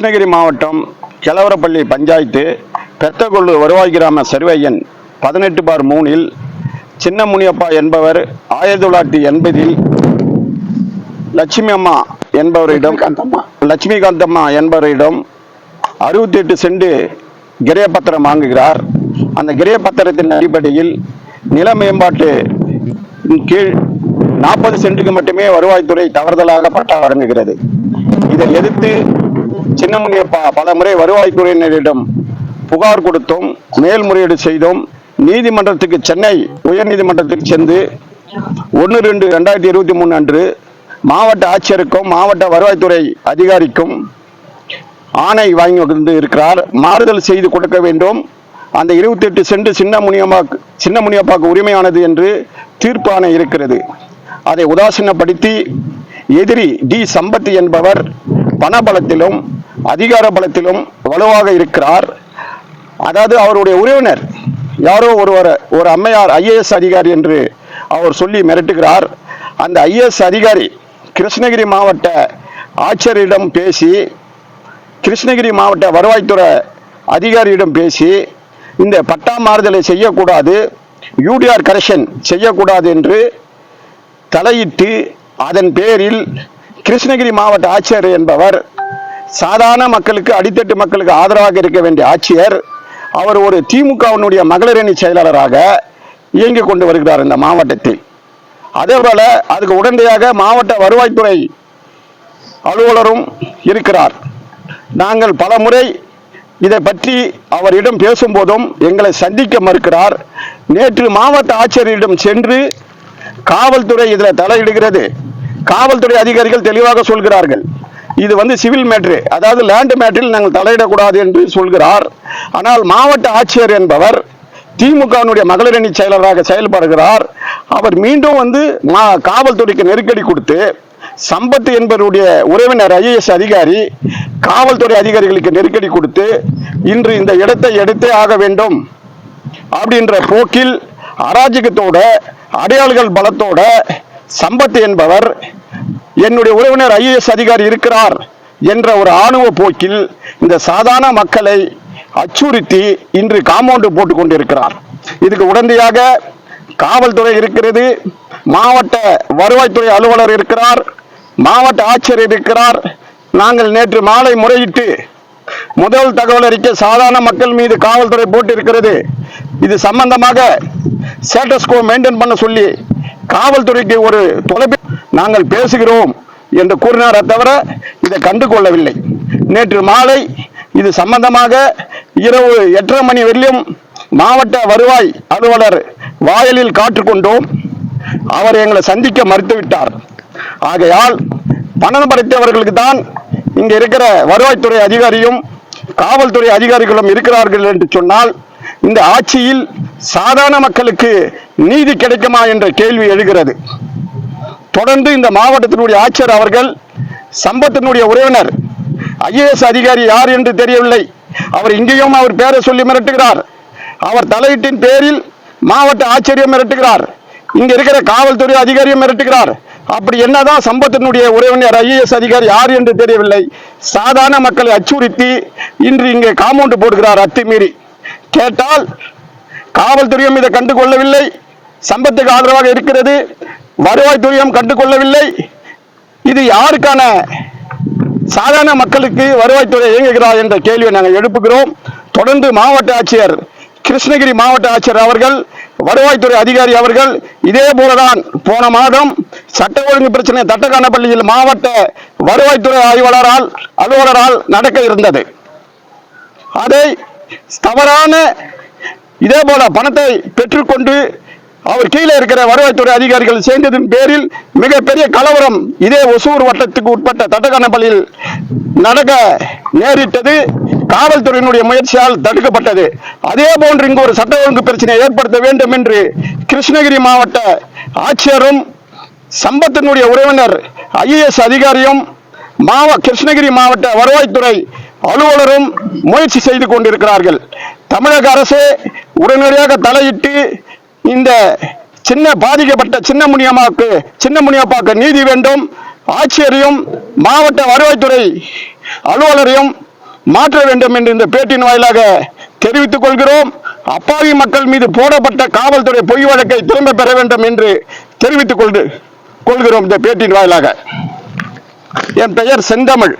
கிருஷ்ணகிரி மாவட்டம் கிழவரப்பள்ளி பஞ்சாயத்து பெத்தகொள்ளு வருவாய் கிராம சர்வேயன் பதினெட்டு பார் மூணில் சின்ன முனியப்பா என்பவர் ஆயிரத்தி தொள்ளாயிரத்தி எண்பதில் லட்சுமி அம்மா என்பவரிடம் லட்சுமிகாந்தம்மா என்பவரிடம் அறுபத்தி எட்டு சென்ட் கிரைய பத்திரம் வாங்குகிறார். அந்த கிரைய பத்திரத்தின் அடிப்படையில் நில மேம்பாட்டு கீழ் நாற்பது சென்ட்டுக்கு மட்டுமே வருவாய்த்துறை தவறுதலாக பட்டா வழங்குகிறது. இதை எதிர்த்து சின்னமுனியப்பா பல முறை வருவாய்த்துறையினரிடம் புகார் கொடுத்தோம் மேல்முறையீடு செய்தோம். நீதிமன்றத்துக்கு சென்னை உயர்நீதிமன்றத்துக்கு சென்று ஒன்று ரெண்டு ரெண்டாயிரத்தி இருபத்தி மூணு அன்று மாவட்ட ஆட்சியருக்கும் மாவட்ட வருவாய்த்துறை அதிகாரிக்கும் ஆணை வாங்கி வந்து இருக்கிறார். மாறுதல் செய்து கொடுக்க வேண்டும். அந்த இருபத்தி எட்டு சென்று சின்ன முனியம்மா சின்ன முனியப்பாக்கு உரிமையானது என்று தீர்ப்பாணை இருக்கிறது. அதை உதாசீனப்படுத்தி எதிரி டி சம்பத் என்பவர் பணபலத்திலும் அதிகார பலத்திலும் வலுவாக இருக்கிறார். அதாவது அவருடைய உறவினர் யாரோ ஒருவர் ஒரு அம்மையார் ஐஏஎஸ் அதிகாரி என்று அவர் சொல்லி மிரட்டுகிறார். அந்த ஐஏஎஸ் அதிகாரி கிருஷ்ணகிரி மாவட்ட ஆட்சியரிடம் பேசி கிருஷ்ணகிரி மாவட்ட வருவாய்த்துறை அதிகாரியிடம் பேசி இந்த பட்டா மாறுதலை செய்யக்கூடாது யூடிஆர் கரெக்ஷன் செய்யக்கூடாது என்று தலையிட்டு அதன் பேரில் கிருஷ்ணகிரி மாவட்ட ஆட்சியர் என்பவர் சாதாரண மக்களுக்கு அடித்தட்டு மக்களுக்கு ஆதரவாக இருக்க வேண்டிய ஆட்சியர் அவர் ஒரு திமுகவினுடைய மகளிரணி செயலாளராக இயங்கிக் கொண்டு வருகிறார் இந்த மாவட்டத்தில். அதே போல அதுக்கு உடனடியாக மாவட்ட வருவாய்த்துறை அலுவலரும் இருக்கிறார். நாங்கள் பல முறை இதை பற்றி அவரிடம் பேசும்போதும் எங்களை சந்திக்க மறுக்கிறார். நேற்று மாவட்ட ஆட்சியரிடம் சென்று காவல்துறை இதில் தலையிடுகிறது. காவல்துறை அதிகாரிகள் தெளிவாக சொல்கிறார்கள். இது வந்து சிவில் மேட்ரு. அதாவது லேண்ட் மேட்டரில் நாங்கள் தலையிடக்கூடாது என்று சொல்கிறார். ஆனால் மாவட்ட ஆட்சியர் என்பவர் திமுகவினுடைய மகளிரணி செயலராக செயல்படுகிறார். அவர் மீண்டும் வந்து மா காவல்துறைக்கு நெருக்கடி கொடுத்து சம்பத் என்பவருடைய உறவினர் ஐஏஎஸ் அதிகாரி காவல்துறை அதிகாரிகளுக்கு நெருக்கடி கொடுத்து இன்று இந்த இடத்தை எடுத்தே ஆக வேண்டும் அப்படின்ற போக்கில் அராஜகத்தோட அடையாளங்கள் பலத்தோட சம்பத் என்பவர் என்னுடைய உறவினர் ஐஏஎஸ் அதிகாரி இருக்கிறார் என்ற ஒரு ஆணவ போக்கில் இந்த சாதாரண மக்களை அச்சுறுத்தி இன்று காம்பவுண்டு போட்டு கொண்டிருக்கிறார். இதுக்கு உடனடியாக காவல்துறை இருக்கிறது மாவட்ட வருவாய்த்துறை அலுவலர் இருக்கிறார் மாவட்ட ஆட்சியர் இருக்கிறார். நாங்கள் நேற்று மாலை முறையிட்டு முதல் தகவல் அறிக்கை சாதாரண மக்கள் மீது காவல்துறை போட்டு இருக்கிறது இது சம்பந்தமாக ஸ்டேட்டஸ்கோ மெயின்டைன் பண்ண சொல்லி காவல்துறைக்கு ஒரு தொலைபே நாங்கள் பேசுகிறோம் என்று கூறினாரே தவிர இதை கண்டு கொள்ளவில்லை நேற்று மாலை இது சம்பந்தமாக இரவு எட்டரை மணி வரையிலும் மாவட்ட வருவாய் அலுவலர் வாயிலில் காற்றுக்கொண்டோம் அவர் எங்களை சந்திக்க மறுத்துவிட்டார் ஆகையால் பணம் படைத்தவர்களுக்கு தான் இங்கே இருக்கிற வருவாய்த்துறை அதிகாரியும் காவல்துறை அதிகாரிகளும் இருக்கிறார்கள் என்று சொன்னால் இந்த ஆட்சியில் சாதாரண மக்களுக்கு நீதி கிடைக்குமா என்ற கேள்வி எழுகிறது. தொடர்ந்து இந்த மாவட்டத்தினுடைய ஆட்சியர் அவர்கள் சம்பத்தினுடைய உறவினர் ஐஏஎஸ் அதிகாரி யார் என்று தெரியவில்லை. அவர் இங்கேயும் அவர் பேரை சொல்லி மிரட்டுகிறார். அவர் தலையீட்டின் பேரில் மாவட்ட ஆட்சியரையும் மிரட்டுகிறார். இங்க இருக்கிற காவல்துறை அதிகாரியும் மிரட்டுகிறார். அப்படி என்னதான் சம்பத்தினுடைய உறவினர் ஐஏஎஸ் அதிகாரி யார் என்று தெரியவில்லை. சாதாரண மக்களை அச்சுறுத்தி இன்று இங்கே காம்பவுண்ட் போடுகிறார் அத்துமீறி. கேட்டால் காவல்துறையும் இதை கண்டு கொள்ளவில்லை சம்பத்துக்கு ஆதரவாக இருக்கிறது. வருவாய்த்துறையும் கண்டு கொள்ளவில்லை இது யாருக்கான சாதாரண மக்களுக்கு வருவாய்த்துறை இயங்குகிறார் என்ற கேள்வியை நாங்கள் எழுப்புகிறோம். தொடர்ந்து மாவட்ட ஆட்சியர் கிருஷ்ணகிரி மாவட்ட ஆட்சியர் அவர்கள் வருவாய்த்துறை அதிகாரி அவர்கள் இதே போலதான் போன மாதம் சட்ட ஒழுங்கு பிரச்சனை தட்டக்கானப்பள்ளியில் மாவட்ட வருவாய்த்துறை ஆய்வாளரால் அலுவலரால் நடக்க இருந்தது. அதை தவறான இதே போல பணத்தை பெற்றுக்கொண்டு அவர் கீழே இருக்கிற வருவாய்த்துறை அதிகாரிகள் சேர்ந்ததின் பேரில் மிகப்பெரிய கலவரம் இதே ஒசூர் வட்டத்துக்கு உட்பட்ட தட்டக்கணப்பள்ளியில் நடக்க நேரிட்டது. காவல்துறையினுடைய முயற்சியால் தடுக்கப்பட்டது. அதே போன்று இங்கு ஒரு சட்ட ஒழுங்கு பிரச்சனை ஏற்படுத்த வேண்டும் என்று கிருஷ்ணகிரி மாவட்ட ஆட்சியரும் சம்பத்தினுடைய உறவினர் ஐஏஎஸ் அதிகாரியும் மாவ கிருஷ்ணகிரி மாவட்ட வருவாய்த்துறை அலுவலரும் முயற்சி செய்து கொண்டிருக்கிறார்கள். தமிழக அரசு உடனடியாக தலையிட்டு இந்த சின்ன பாதிக்கப்பட்ட சின்ன முனியம்மாவுக்கு சின்ன முனியப்பாவுக்கு நீதி வேண்டும். ஆட்சியரையும் மாவட்ட வருவாய்த்துறை அலுவலரையும் மாற்ற வேண்டும் என்று இந்த பேட்டியின் வாயிலாக தெரிவித்துக் கொள்கிறோம். அப்பாவி மக்கள் மீது போடப்பட்ட காவல்துறை பொய் வழக்கை திரும்ப பெற வேண்டும் என்று தெரிவித்துக் கொள்கிறோம் இந்த பேட்டியின் வாயிலாக. என் பெயர் செந்தமிழ்.